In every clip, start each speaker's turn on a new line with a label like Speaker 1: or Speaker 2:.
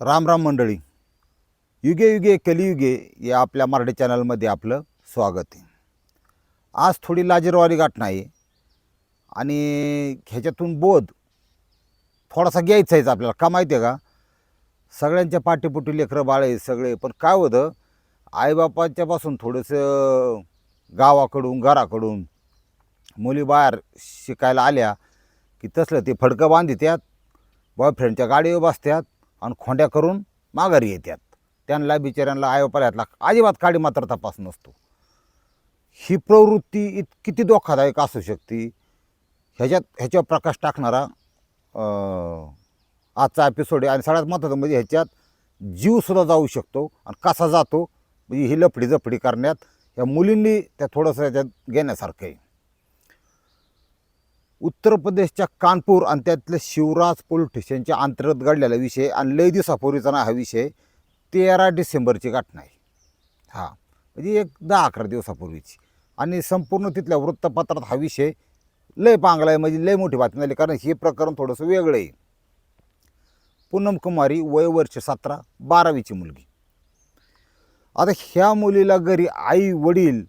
Speaker 1: रामराम मंडळी. युगे युगे कलियुगे या आपल्या मराठी चॅनलमध्ये आपलं स्वागत आहे. आज थोडी लाजीरवारी गाठ आहे आणि ह्याच्यातून बोध थोडासा घ्यायचा आहेच आपल्याला. का माहिती आहे का? सगळ्यांच्या पाठीपुटी लेकरं बाळ आहे सगळे. पण काय होतं आईबापाच्यापासून थोडंसं गावाकडून घराकडून मुली बाहेर शिकायला आल्या की तसलं ते फडकं बांधित्यात बॉयफ्रेंडच्या गाडीवर बसत्यात आणि खोंड्या करून माघारी येतात त्यांना बिचाऱ्यांना आयोपाल्यातला अजिबात काडी मात्र तपास नसतो. ही प्रवृत्ती इत किती धोकादायक असू शकते? ह्याच्यात ह्याच्यावर प्रकाश टाकणारा आजचा एपिसोड आहे. आणि सगळ्यात महत्त्वाचं म्हणजे ह्याच्यात जीवसुद्धा जाऊ शकतो. आणि कसा जातो? म्हणजे ही लपडी जपडी करण्यात या मुलींनी त्या थोडंसं ह्याच्यात घेण्यासारखं आहे. उत्तर प्रदेशच्या कानपूर आणि त्यातल्या शिवराज पोलीस स्टेशनच्या अंतर्गत घडलेला विषय आणि लय दिवसापूर्वीचा ना हा विषय तेरा डिसेंबरची घटना आहे. हां म्हणजे एक दहा अकरा दिवसापूर्वीची. आणि संपूर्ण तिथल्या वृत्तपत्रात हा विषय लय पांगला आहे म्हणजे लय मोठी बातमी झाली कारण हे प्रकरण थोडंसं वेगळं आहे. पूनम कुमारी वय वर्ष सतरा बारावीची मुलगी. आता ह्या मुलीला घरी आई वडील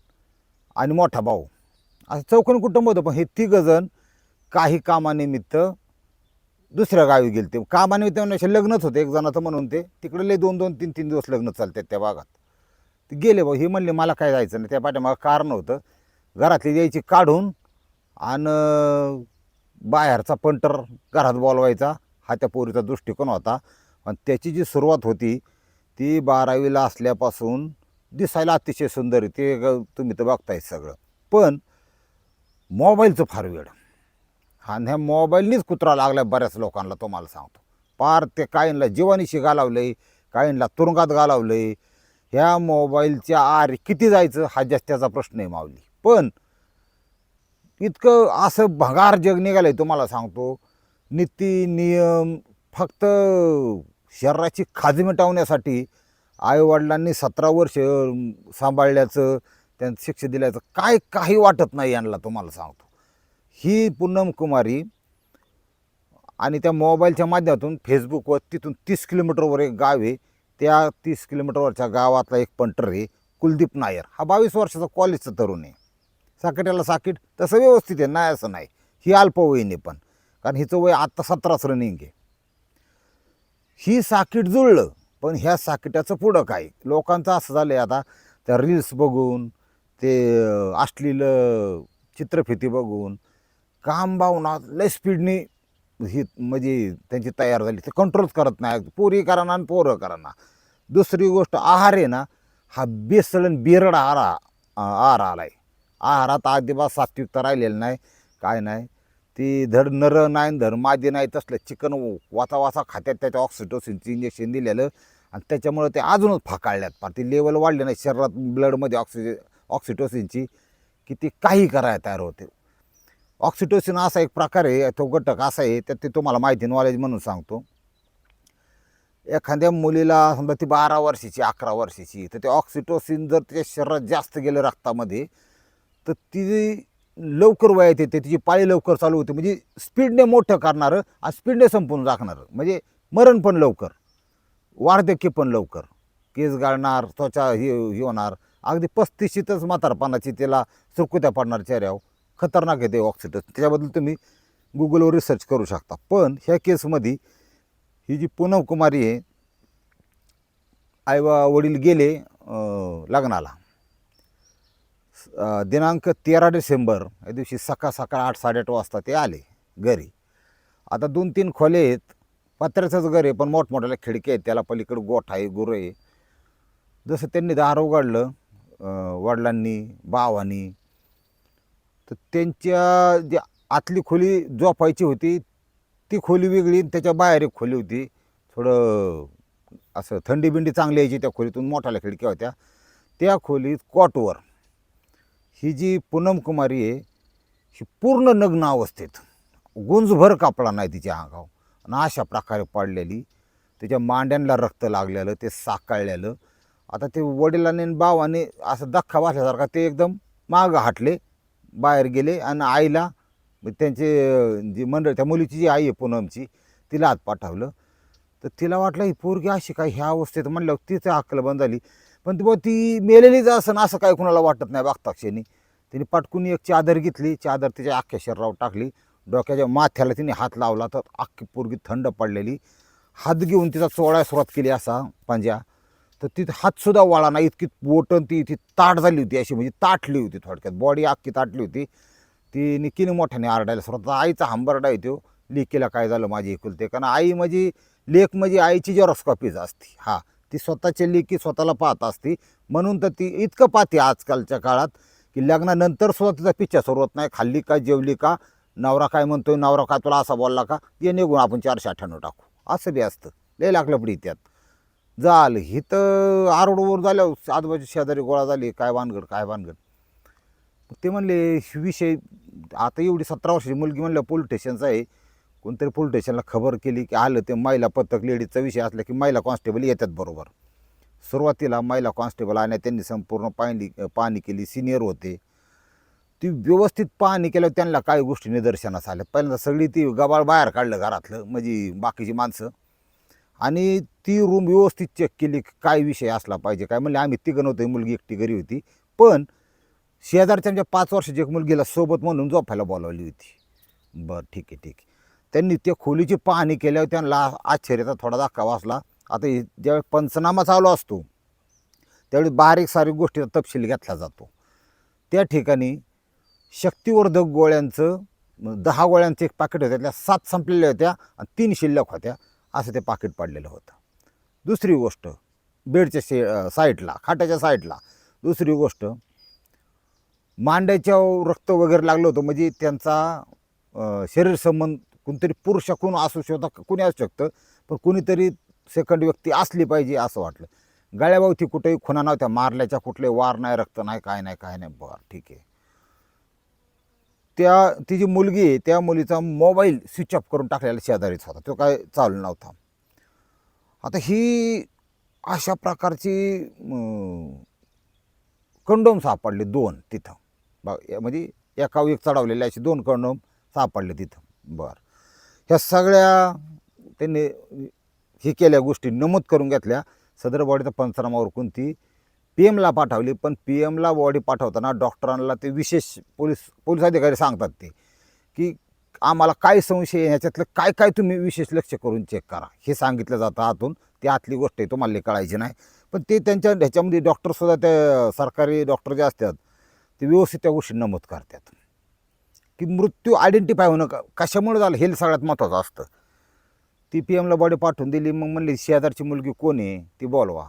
Speaker 1: आणि मोठा भाऊ. असं चौकोन कुटुंब होतं पण हे तिघं जण काही कामानिमित्त दुसऱ्या गावी गेले ते कामानिमित्त म्हणजे असे लग्नच होते. एक जणाचं म्हणून ते. तिकडे लय दोन दोन तीन तीन दिवस लग्न चालतात त्या भागात. ते गेले भाऊ. हे म्हणले मला काय जायचं नाही. त्या पाठीमागं कारण होतं. घरातली द्यायची काढून आणि बाहेरचा पंटर घरात बोलवायचा. हा त्या पोरीचा दृष्टिकोन होता. आणि त्याची जी सुरुवात होती ती बारावीला असल्यापासून दिसायला अतिशय सुंदर आहे. ते तुम्ही तर बघताय सगळं. पण मोबाईलचं फार वेळ आणि ह्या मोबाईलनीच कुत्रा लागला बऱ्याच लोकांना तुम्हाला सांगतो. पार ते काहींना जीवानीशी घालावलं आहे काहींना तुरुंगात घालावलं आहे ह्या मोबाईलच्या आर किती जायचं हा जास्त त्याचा प्रश्न आहे मावली पण इतकं असं भगार जग निघालं आहे तुम्हाला सांगतो. नीती नियम फक्त शरीराची खाजी मिटवण्यासाठी आईवडिलांनी सतरा वर्ष सांभाळल्याचं त्यांचं शिक्षा दिल्याचं काय काही वाटत नाही यांना तुम्हाला सांगतो. ही पूनम कुमारी आणि त्या मोबाईलच्या माध्यमातून फेसबुकवर तिथून तीस किलोमीटरवर एक गाव आहे. त्या तीस किलोमीटरवरच्या गावातला एक पंटर आहे कुलदीप नायर. हा बावीस वर्षाचा कॉलेजचा तरुण आहे. साकेट्याला साकीट तसं व्यवस्थित आहे नाही असं नाही. ही अल्पवयीने पण. कारण हिचं वय आत्ता सतराच रनिंग आहे. ही साकीट जुळलं पण ह्या साकीट्याचं पुढं काय? लोकांचं असं झालं आहे आता त्या रील्स बघून ते असलेलं अश्लील चित्रफिती बघून काम भावना लय स्पीडने ही म्हणजे त्यांची तयार झाली. ते कंट्रोलच करत नाही. पोरी कराना आणि पोरं कराना. दुसरी गोष्ट आहार आहे ना हा बेसळण बिरड आहार आहार आला आहे आहारात अजिबात सात्विकता राहिलेलं नाही काय नाही. ती धड नर नाही धड मादी नाही तसलं चिकन वाचा वाचा खात्यात त्याच्या ऑक्सिटोसिनचं इंजेक्शन दिलेलं आणि त्याच्यामुळे ते अजूनच फाकाळल्यात. फार ती लेवल वाढली नाही. शरीरात ब्लडमध्ये ऑक्सिजन ऑक्सिटोसिनची की ती काही करायला तयार होते. ऑक्सिटोसिन असा एक प्रकार आहे तो घटक असा आहे तर ते तुम्हाला माहिती नॉलेज म्हणून सांगतो. एखाद्या मुलीला समजा ती बारा वर्षाची अकरा वर्षाची तर ते ऑक्सिटोसिन जर तिच्या शरीरात जास्त गेलं रक्तामध्ये तर ती लवकर वयात येते तिची पाळी लवकर चालू होते म्हणजे स्पीडने मोठं करणारं आणि स्पीडने संपून राखणारं म्हणजे मरण पण लवकर वार्धक्य पण लवकर केस गाळणार त्वचा हे हे होणार अगदी पस्तीशीतच म्हातारपणाची त्याला सुरकुत्या पडणार चेहऱ्यावर. खतरनाक आहे ते ऑक्सिटोस त्याच्याबद्दल तुम्ही गुगलवर रिसर्च करू शकता. पण ह्या केसमध्ये ही जी पूनम कुमारी आहे आईवा वडील गेले लग्नाला. दिनांक तेरा डिसेंबर या दिवशी सकाळ सकाळ आठ साडेआठ वाजता ते आले घरी. आता दोन तीन खोले आहेत. पत्र्याचंच घर आहे पण मोठमोठ्याला खिडकी आहेत. त्याला पलीकडे गोठ आहे गुरं आहे. जसं त्यांनी दार उघडलं वडिलांनी भावानी तर त्यांच्या जी आतली खोली जोपायची होती ती खोली वेगळी आणि त्याच्या बाहेर एक खोली होती. थोडं असं थंडी बिंडी चांगली यायची त्या खोलीतून मोठाल्या खिडक्या होत्या. त्या खोलीत कॉटवर ही जी पूनम कुमारी आहे ही पूर्ण नग्न अवस्थेत गुंजभर कापडा नाही तिच्या अंगाव आणि अशा प्रकारे पडलेली त्याच्या मांड्यांना रक्त लागलेलं ते साकाळलेलं. आता ते वडिलांनी आणि असं धक्का बसल्यासारखा ते एकदम मागं हाटले. बाहेर गेले आणि आईला मग त्यांचे जी मंडळ त्या मुलीची जी आई आहे पूनमची तिला आत पाठवलं. तर तिला वाटलं ही पोरगी अशी काय ह्या अवस्थेत म्हणल्यावर तिचं अक्कल बंद झाली. पण ती बुवा ती मेलेलीच असं असं काय कुणाला वाटत नाही बघताक्षणी तिने पटकून एक चादर घेतली चादर तिच्या अख्ख्या शरीरावर टाकली. डोक्याच्या माथ्याला तिने हात लावला तर अख्खी पोरगी थंड पडलेली. हात घेऊन तिचा चोळायला सुरुवात केली असा पंजा. तर तिथे हातसुद्धा वाळा नाही. इतकी बोटन ती इथे ताट झाली होती अशी म्हणजे ताटली होती थोडक्यात. बॉडी अख्खी ताटली होती. ती निकीने मोठ्याने आरडायला सुरुवात आईचा हंबरडा येतो लेकीला काय झालं माझी एकुलते? कारण आई म्हणजे लेख म्हणजे आईची जॉरॉस्कॉपीच असते. हा ती स्वतःची लेखी स्वतःला पाहत असते. म्हणून तर ती इतकं पाहते आजकालच्या काळात की लग्नानंतर सुद्धा तिचा पिच्छा सुरुवात नाही. खाल्ली का जेवली का? नवरा काय म्हणतोय? नवरा काय तुला असा बोलला का? ये निघून आपण चारशे अठ्ठ्याण्णव टाकू. असं बी असतं. लय लाकलपडी त्यात जाल. ही आरोडवर झाल्यावर आजूबाजू शेजारी गोळा झाली. काय भानगड काय भानगड. ते म्हणले विषय आता एवढी सतरा वर्षाची मुलगी म्हणलं पोलीस स्टेशनचा आहे. कोणतरी पोलीस स्टेशनला खबर केली की आलं ते महिला पथक लेडीजचा विषय असला की महिला कॉन्स्टेबल येतात बरोबर. सुरुवातीला महिला कॉन्स्टेबल आणि त्यांनी संपूर्ण पाहणी पाहणी केली सिनियर होते. ती व्यवस्थित पाहणी केल्यावर त्यांना काही गोष्टी निदर्शनास आल्या. पहिल्यांदा सगळी ती गबाळ बाहेर काढलं घरातलं म्हणजे बाकीची माणसं. आणि ती रूम व्यवस्थित चेक केली की काय विषय असला पाहिजे काय म्हणले आम्ही तिघं नव्हतं मुलगी एकटी घरी होती. पण शेजारच्या आमच्या पाच वर्षाची एक मुलगीला सोबत म्हणून झोपायला बोलावली होती. बरं ठीक आहे ठीक आहे. त्यांनी त्या खोलीची पाहणी केल्यावर त्यांना आश्चर्याचा थोडा धक्का वाचला आता ज्यावेळी पंचनामा चालू असतो त्यावेळी बारीक सारीक गोष्टीचा तपशील घेतला जातो. त्या ठिकाणी शक्तिवर्धक गोळ्यांचं दहा गोळ्यांचं एक पाकिट होतं त्यातल्या सात संपलेल्या होत्या आणि तीन शिल्लक होत्या. असं ते पाकिट पडलेलं होतं. दुसरी गोष्ट बेडच्या शे साईडला खाटाच्या साईडला दुसरी गोष्ट मांड्याच्या रक्त वगैरे लागलं होतं म्हणजे त्यांचा शरीर संबंध कोणतरी पुरुष कोण असू शकता कुणी असू शकतं पण कुणीतरी सेकंड व्यक्ती असली पाहिजे असं वाटलं. गळ्याभोवती कुठेही खुणा नव्हत्या मारल्याच्या कुठले वार नाही रक्त नाही काय नाही काय नाही. बरं ठीक आहे. त्या ती जी मुलगी आहे त्या मुलीचा मोबाईल स्विच ऑफ करून टाकलेला शेजारीच होता. तो काय चालू नव्हता. आता ही अशा प्रकारची कंडोम सापडले दोन तिथं. बा या- म्हणजे एका एक चढवलेले असे दोन कंडोम सापडले तिथं. बरं. ह्या सगळ्या त्यांनी हे केल्या गोष्टी नमूद करून घेतल्या. सदर बॉडीचा पंचनामा उरकून ती पी एमला पाठवली पण पी एमला बॉडी पाठवताना डॉक्टरांना ते विशेष पोलीस पोलीस अधिकारी सांगतात ते की आम्हाला काय संशय आहे ह्याच्यातलं काय काय तुम्ही विशेष लक्ष करून चेक करा. हे सांगितलं जातं आतून ती आतली गोष्ट आहे तुम्हाला कळायची नाही. पण ते त्यांच्या ह्याच्यामध्ये डॉक्टरसुद्धा त्या सरकारी डॉक्टर जे असतात ते व्यवस्थित त्या गोष्टी नमूद करतात. की मृत्यू आयडेंटिफाय होणं का कशामुळे झालं हे सगळ्यात महत्त्वाचं असतं. ती पी एमला बॉडी पाठवून दिली मग म्हणली शेजारची मुलगी कोण आहे? ती बोलवा.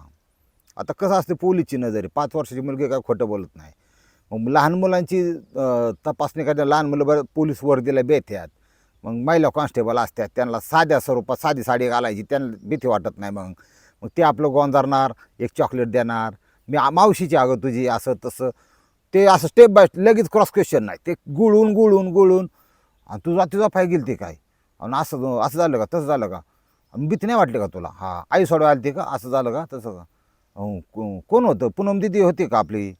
Speaker 1: आता कसं असते पोलीसची नजर आहे. पाच वर्षाची मुलगी काय खोटं बोलत नाही. मग लहान मुलांची तपासणी करण्या लहान मुलं बरं पोलीस वर्दीला बेथ्यात मग महिला कॉन्स्टेबल असतात त्यांना साध्या स्वरूपात साधी साडी घालायची त्यांना भीती वाटत नाही मग. मग ते आपलं गोंजारणार एक चॉकलेट देणार मी मावशीची अगं तुझी असं तसं. ते असं स्टेप बाय लगेच क्रॉस क्वेश्चन नाही. ते गुळून गुळून गुळून आणि तुझा तुझा फाय गेली ते काय? आणि असं असं झालं का तसं झालं का? भीती नाही वाटली का तुला? हा आई सोडवायला आली का? असं झालं का? तसं का को- कोण होतं? पूनम दिदी होती का आपली?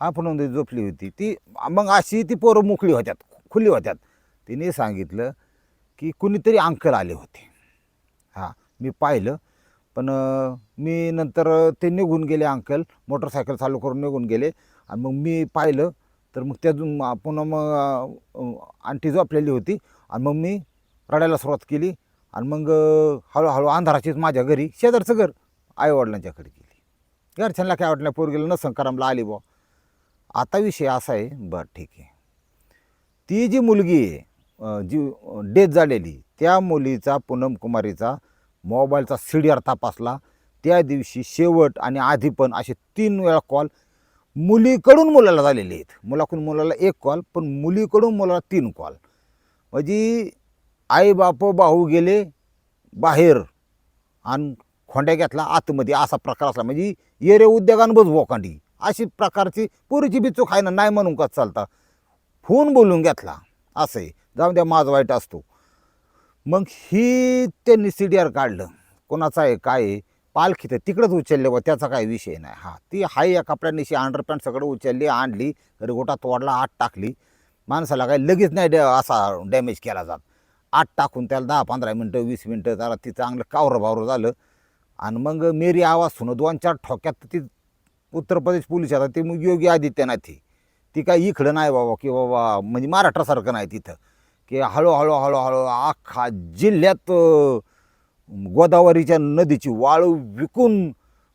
Speaker 1: हा पूनम दिदी झोपली होती. ती मग अशी ती पोरं मोकळी होत्यात खुली होत्यात. तिने सांगितलं की कुणीतरी अंकल आले होते. हां मी पाहिलं. पण अं, मी नंतर ते निघून गेले अंकल. मोटरसायकल चालू करून निघून गेले. आणि मग मी पाहिलं. तर मग त्यातून म- पुन्हा मग अं, आंटी झोपलेली होती. आणि मग मी रडायला सुरुवात केली. आणि मग अं, हळूहळू अंधाराचीच माझ्या घरी शेजारचं घर आईवडिलांच्याकडे गेली. घरच्यांना काय वाटलं पोरगेला नसन करमला आली बुवा. आता विषय असा आहे बरं ठीक आहे. ती जी मुलगी आहे जी डेथ झालेली त्या मुलीचा पूनम कुमारीचा मोबाईलचा सी डी आर तपासला. त्या दिवशी शेवट आणि आधी पण असे तीन वेळा कॉल मुलीकडून मुलाला झालेले आहेत. मुलाकडून मुलाला एक कॉल पण मुलीकडून मुलाला तीन कॉल. म्हणजे आई बाप भाऊ गेले बाहेर. आणि खोंड्या घेतला आतमध्ये असा प्रकार असला. म्हणजे येरे उद्योगान बस अशी प्रकारची पुरीची बिचूक आहे ना नाही म्हणून का चालता. फोन बोलून घेतला. असं आहे. जाऊन द्या माझं वाईट असतो. मग ही त्यांनी सी डी आर काढलं. कोणाचं आहे काय आहे? पालखी तर तिकडंच उचलले बा त्याचा काही विषय नाही. हा ती हाय या कपड्यांनीशी अंडरपॅन्ट सगळं उचलली आणली घरी गोटा तोडला आत टाकली. माणसाला काही लगेच नाही डॅ असा डॅमेज केला जात. आत टाकून त्याला दहा पंधरा मिनटं वीस मिनटं जरा ती चांगलं कावरं बावरं झालं. आणि मग मेरी आवाज सुन दोन चार ठोक्यात ती उत्तर प्रदेश पोलीस आता ते मग योगी आदित्यनाथ ती ती काय इकडं नाही बाबा की बाबा म्हणजे महाराष्ट्रासारखं नाही तिथं. की हळूहळू हळूहळू अख्खा जिल्ह्यात गोदावरीच्या नदीची वाळू विकून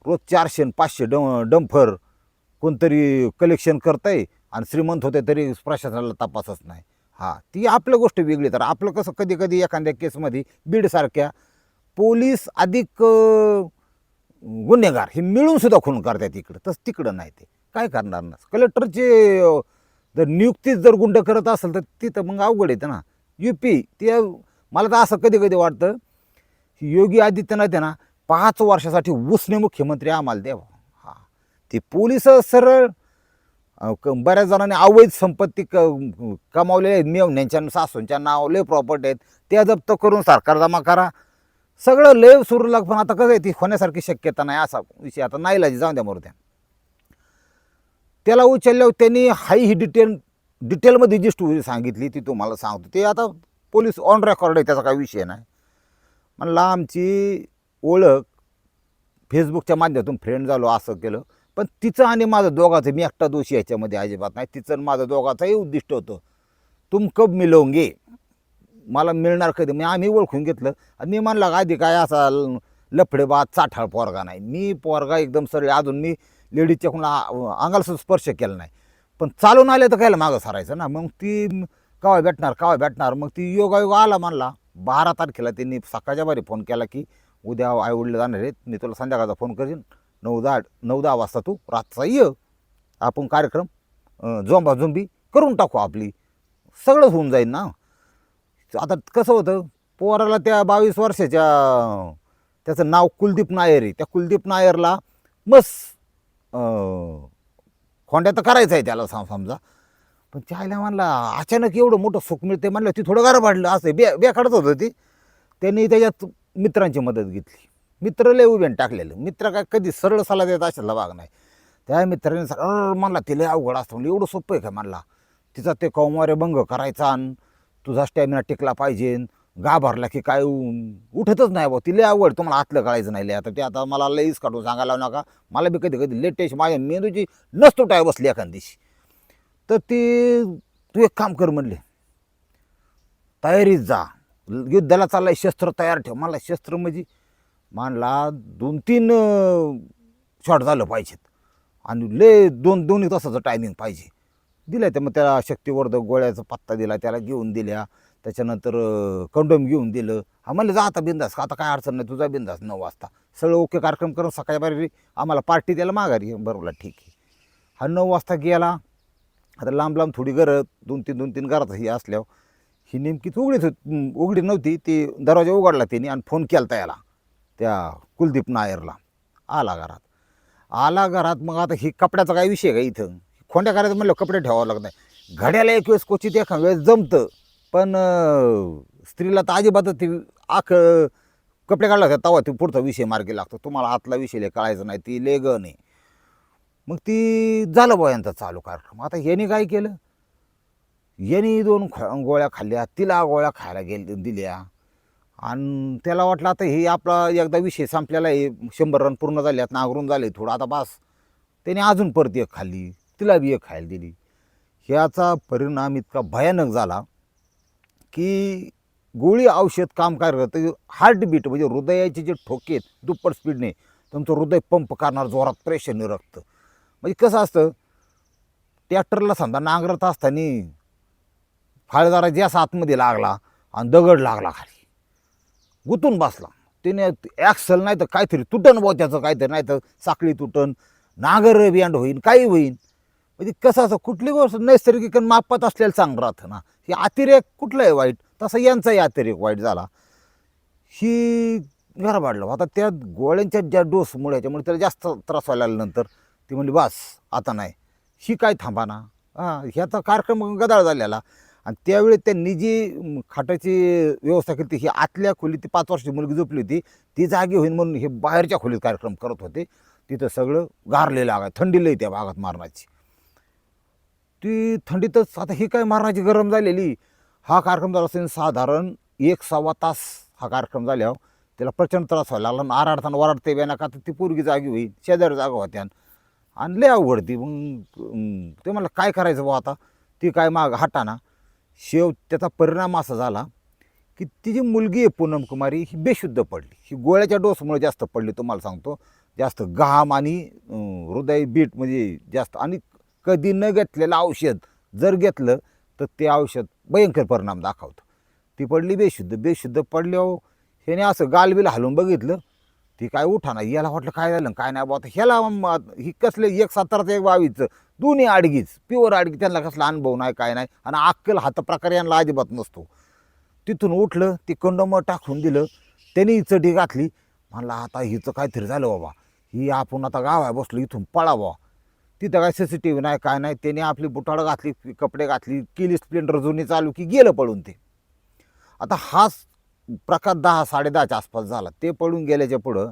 Speaker 1: रोज चारशे पाचशे डं डंफर कोणतरी कलेक्शन करतंय आणि श्रीमंत होते तरी प्रशासनाला तपासच नाही. हां ती आपलं गोष्ट वेगळी तर आपलं कसं कधी कधी एखाद्या केसमध्ये बीडसारख्या पोलीस अधिक गुन्हेगार हे मिळून सुद्धा खून करतात इकडं. तसं तिकडं नाही ते. काय करणार ना? कलेक्टरचे जर नियुक्तीच जर गुंड करत असेल तर तिथं मग अवघड येतं ना. यू पी ते मला तर असं कधी कधी वाटतं योगी आदित्यनाथ आहे ना पाच वर्षासाठी उसने मुख्यमंत्री आम्हाला द्यावं. हा. ते पोलीस सरळ बऱ्याच जणांनी अवैध संपत्ती क कमावलेल्या आहेत. मेवण्यांच्या सासूंच्या नाव लय प्रॉपर्टी आहेत. त्या जप्त करून सरकार जमा करा. सगळं लय सुरू लाग पण आता कसं आहे ती होण्यासारखी शक्यता नाही असा विषय आता नाही लाजी जाऊन द्या मोरद्या त्याला उचलल्यावर त्यांनी हाई ही डिटेल डिटेलमध्ये जी स्टोरी सांगितली ती तुम्हाला सांगतो. ते आता पोलीस ऑन रेकॉर्ड आहे त्याचा काही विषय नाही. म्हणला आमची ओळख फेसबुकच्या माध्यमातून फ्रेंड झालो असं केलं. पण तिचं आणि माझं दोघाचं मी एकटा दोषी याच्यामध्ये अजिबात नाही. तिचं आणि माझं दोघाचंही उद्दिष्ट होतं तुम कब मिळवंगे मला मिळणार कधी? मी आम्ही ओळखून घेतलं. आणि मी म्हणला आधी काय असा ल- लफडेबाज चाठाळ पोरगा नाही. मी पोरगा एकदम सरळ अजून मी लेडीजच्या कोणा अंगाला स्पर्श केला नाही. पण चालून आले तर कायला मागं सारायचं ना? मग ती कवा भेटणार कवा भेटणार? मग ती योगायोग आला म्हणला. बारा तारखेला त्यांनी सकाळच्या बारी फोन केला की उद्या आई वडील जाणार आहेत. मी तुला संध्याकाळचा फोन करीन. नऊ दहा नऊ दहा वाजता तू रातचा ये. आपण कार्यक्रम अं, झोंबा करून टाकू आपली. सगळंच होऊन जाईल ना? आता कसं होतं पोराला त्या बावीस वर्षाच्या त्याचं नाव कुलदीप नायर आहे. त्या कुलदीप नायरला मस खोंड्या तर करायचं आहे त्याला सम समजा. पण त्याला म्हणला अचानक एवढं मोठं सुख मिळते म्हणलं ती थोडं गारं वाढलं असं बे बेकाडत होतं ती. त्यांनी त्याच्यात मित्रांची मदत घेतली. मित्र लय उभ्यान टाकलेलं. मित्र काय कधी सरळ सल्ला देत असेल भाग नाही. त्या मित्राने सरळ म्हणला तिला अवघड असतं. म्हणलं एवढं सोपं आहे का? म्हणला तिचा ते कौमारे भंग करायचा आणि तुझा स्टॅमिना टिकला पाहिजे. गाभारला की काय उठतच नाही बा तिला आवड तुम्हाला आतलं कळायचं नाही लय. आता ते आता मला लईच काढून सांगायला नका. मला बी कधी कधी लेटेस्ट माझ्या मेंदूची नसतो टाय बसली एखाद दिवशी. तर ती तू एक काम कर म्हणले. तयारीत जा. युद्धाला चाललाय शस्त्र तयार ठेव. मला शस्त्र म्हणजे मानला दोन तीन शॉट झालं पाहिजेत. आणि ले दोन दोन्ही तासाचं टायमिंग पाहिजे. दिलं त्या मग त्याला शक्तिवर्धक गोळ्याचा पत्ता दिला त्याला घेऊन दिल्या. त्याच्यानंतर कंडोम घेऊन दिलं. हा म्हणलं जा आता बिंदास आता काय अडचण नाही तुझा बिंदास नऊ वाजता. सगळं ओके कार्यक्रम करून सकाळी बारी आम्हाला पार्टी द्यायला माघारी बरोबर ठीक आहे. हा नऊ वाजता गेला. आता लांब लांब थोडी घरं दोन तीन दोन तीन घरात ही असल्यावर ही नेमकीच उघडीच होती उघडी नव्हती. ती दरवाजा उघडला त्यांनी आणि फोन केला त्याला त्या कुलदीप नायरला. आला घरात. आला घरात मग आता ही कपड्याचा काय विषय आहे का इथं? खोंड्या करायचं म्हणलं कपडे ठेवावं लागत नाही. घड्याला एक वेळेस क्वचित एका वेळेस जमतं. पण स्त्रीला तर अजिबातच ती आख कपडे काढला का तेव्हा ती पुढचा विषय मार्गी लागतो. तुम्हाला आतला विषय लय कळायचा नाही ती ले नाही मग ती झालं बुवा यांचा चालू कार्यक्रम. आता यांनी काय केलं? यांनी दोन ख गोळ्या खाल्ल्या तिला गोळ्या खायला गेल दिल्या. आणि त्याला वाटलं आता हे आपला एकदा विषय संपलेला आहे. शंभर रन पूर्ण झाले आहेत झाले थोडं आता बास. त्याने अजून परत एक खाल्ली. तिला बी एक खायला दिली. ह्याचा परिणाम इतका भयानक झाला की गोळी औषध काम काय करतं हार्टबीट म्हणजे हृदयाचे जे ठोके आहेत दुप्पट स्पीडने तुमचं हृदय पंप करणार जोरात प्रेशरने रक्त म्हणजे कसं असतं ट्रॅक्टरला समजा नांगरत असताना फाळदारा ज्यास आतमध्ये लागला आणि दगड लागला खाली. गुतून बसला. त्याने ॲक्सल नाही तर काहीतरी तुटन बो त्याचं काहीतरी नाही तर साखळी तुटन नागर बियांड होईन काही होईन. म्हणजे कसं असं कुठली गोष्ट नैसर्गिक मापत मापात असलेलं चांगलं राहतं ना. हे अतिरेक कुठलं आहे वाईट? तसं यांचाही अतिरेक वाईट झाला. ही गरबाडलं आता त्या गोळ्यांच्या ज्या डोसमुळे ह्याच्यामुळे त्याला जास्त त्रास व्हायला लागला नंतर ती म्हणली बस आता नाही. ही काय थांबा ना. हां ह्याचा कार्यक्रम गदाळ झालेला. आणि त्यावेळी त्यांनी जी खाटाची व्यवस्था केली ती ही आतल्या खोलीत ती पाच वर्षाची मुलगी झोपली होती. ती जागी होईल म्हणून हे बाहेरच्या खोलीत कार्यक्रम करत होते. तिथं सगळं गारलेलं आहे. थंडी लई त्या भागात मारण्याची. ती थंडीतच आता ही काय मारण्याची गरम झालेली? हा कार्यक्रम झाला असेल साधारण एक सव्वा तास हा कार्यक्रम झाल्यावर त्याला प्रचंड त्रास व्हायला लागला. आराडताना ओराडते बेना का तर ती पोरगी जागी होईल शेजारी जागा होत्या आणि लय अवघड ती मग ते मला काय करायचं बा आता? ती काय माग हाटाना शेव त्याचा परिणाम असा झाला की ती जी मुलगी आहे पूनम कुमारी ही बेशुद्ध पडली. ही गोळ्याच्या डोसमुळे जास्त पडली तुम्हाला सांगतो. जास्त घाम आणि हृदय बीट म्हणजे जास्त आणि कधी न घेतलेलं औषध जर घेतलं तर ते औषध भयंकर परिणाम दाखवतं. ती पडली बेशुद्ध बेशुद्ध पडल्यावर ह्याने असं गालबिल हलवून बघितलं ती काय उठाना याला वाटलं काय झालं काय नाही बाबा ह्याला ही कसले एक सतराचं एक बावीचं दोन्ही आडगीच प्युअर आडगी त्यांना कसला अनुभव नाही काय नाही आणि अक्कल हात प्रकार यांना अजिबात नसतो. तिथून उठलं ती कंडोम टाकून दिलं त्यांनी ही चढी घातली म्हणला आता हिचं काहीतरी झालं बाबा ही आपण आता गावाय बसलो इथून पळावं तिथं काय सी सी टी व्ही नाही काय नाही. त्याने आपली बुटाडं घातली कपडे घातली केली स्प्लेंडर जुनी चालू की गेलं पळून ते. आता हाच प्रकार दहा साडेदहाच्या आसपास झाला. ते पळून गेल्याच्या पुढं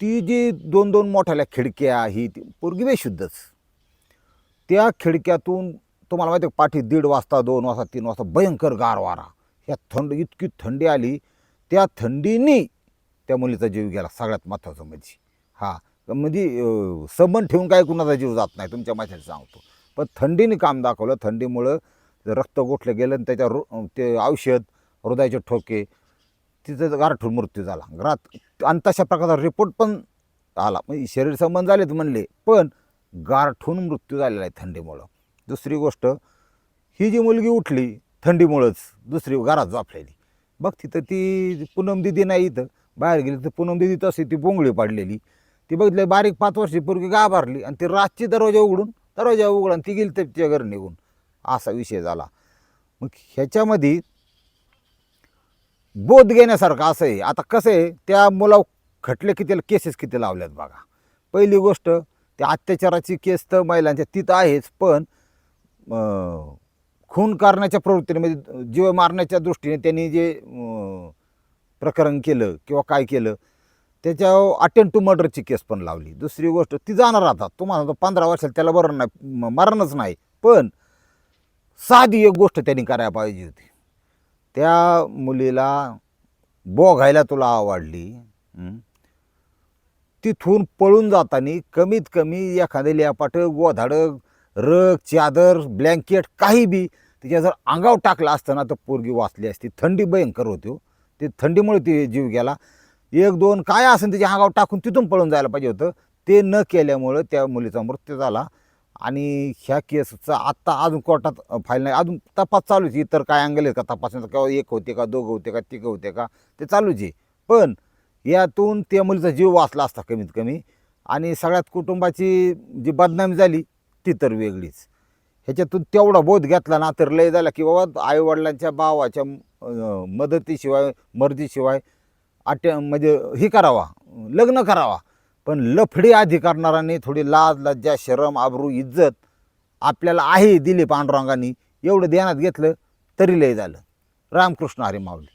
Speaker 1: ती जी दोन दोन मोठ्याल्या खिडक्या ही ती पोरगी बेशुद्धच. त्या खिडक्यातून तुम्हाला माहिती आहे पाठी दीड वाजता दोन वाजता तीन वाजता भयंकर गार वारा. ह्या थंड इतकी थंडी आली. त्या थंडीने त्या मुलीचा जीव गेला सगळ्यात महत्त्वाचं म्हणजे. हा. म्हणजे अं, संबंध ठेवून काय कुणाचा जीव जात नाही तुमच्या माहिती सांगतो. पण थंडीने काम दाखवलं थंडीमुळं रक्त गोठलं गेलं आणि त्याच्या रो- ते औषध हृदयाचे ठोके तिथं गारठून मृत्यू झाला. घरात आणि तशा प्रकारचा रिपोर्ट पण आला. म्हणजे शरीर संबंध झालेत म्हणले पण गारठून मृत्यू झालेला आहे थंडीमुळं. दुसरी गोष्ट ही जी मुलगी उठली थंडीमुळंच दुसरी घरात झोपलेली. बघ तिथं ती पूनम दिदी नाही इथं. बाहेर गेली तर पूनम दिदी तशी ती बोंगळी पाडलेली. ती बघितलं बारीक पाच वर्षी पूर्वी गाभारली आणि ती रातची दरवाजा उघडून दरवाजा उघडून ती गेली तर तिच्या घरी निघून. असा विषय झाला. मग ह्याच्यामध्ये बोध घेण्यासारखं असं आहे. आता कसं आहे त्या मुलावर खटले किती केसेस किती लावल्यात बघा. पहिली गोष्ट त्या अत्याचाराची केस तर महिलांच्या तिथं आहेच पण खून करण्याच्या प्रवृत्तीने म्हणजे जीव मारण्याच्या दृष्टीने त्यांनी जे प्रकरण केलं किंवा काय केलं त्याच्यावर अटेंड टू मर्डरची केस पण लावली. दुसरी गोष्ट ती जाणार आता. तुम्हाला सांगतो पंधरा वर्षाला त्याला बरं नाही मरणच नाही. पण साधी एक गोष्ट त्यांनी करायला पाहिजे होती. त्या मुलीला बोघायला तुला आवडली तिथून पळून जाताना कमीत कमी एखाद्या लियापाट गोधाडक रग चादर ब्लँकेट काही बी तिच्या जर अंगावर टाकला असताना तर पोरगी वाचली असती. थंडी भयंकर होती हो. ते थंडीमुळे ती जीव गेला. एक दोन काय असेल त्याच्या अंगावर टाकून तिथून पळून जायला पाहिजे होतं. ते न केल्यामुळं त्या मुलीचा मृत्यू झाला. आणि ह्या केसचा आत्ता अजून कोर्टात फाईल नाही. अजून तपास चालूच आहे. इतर काय अंगल आहेत का तपासण्याचा किंवा एक होते का दोघं होते का तिघं होते का? ते चालूच आहे. पण यातून त्या मुलीचा जीव वाचला असता कमीत कमी आणि सगळ्यात कुटुंबाची जी बदनामी झाली ती तर वेगळीच. ह्याच्यातून तेवढा बोध घेतला ना तर लय झाला की बाबा आईवडिलांच्या भावाच्या मदतीशिवाय मर्जीशिवाय अट्या म्हणजे हे करावा लग्न करावा. पण लफडी अधिकारणारांनी थोडी लाज लज्जा शरम आबरू इज्जत आपल्याला आहे दिली पांडुरंगाने. एवढं ध्यानात घेतलं तरी लय झालं. रामकृष्ण हरी माऊली.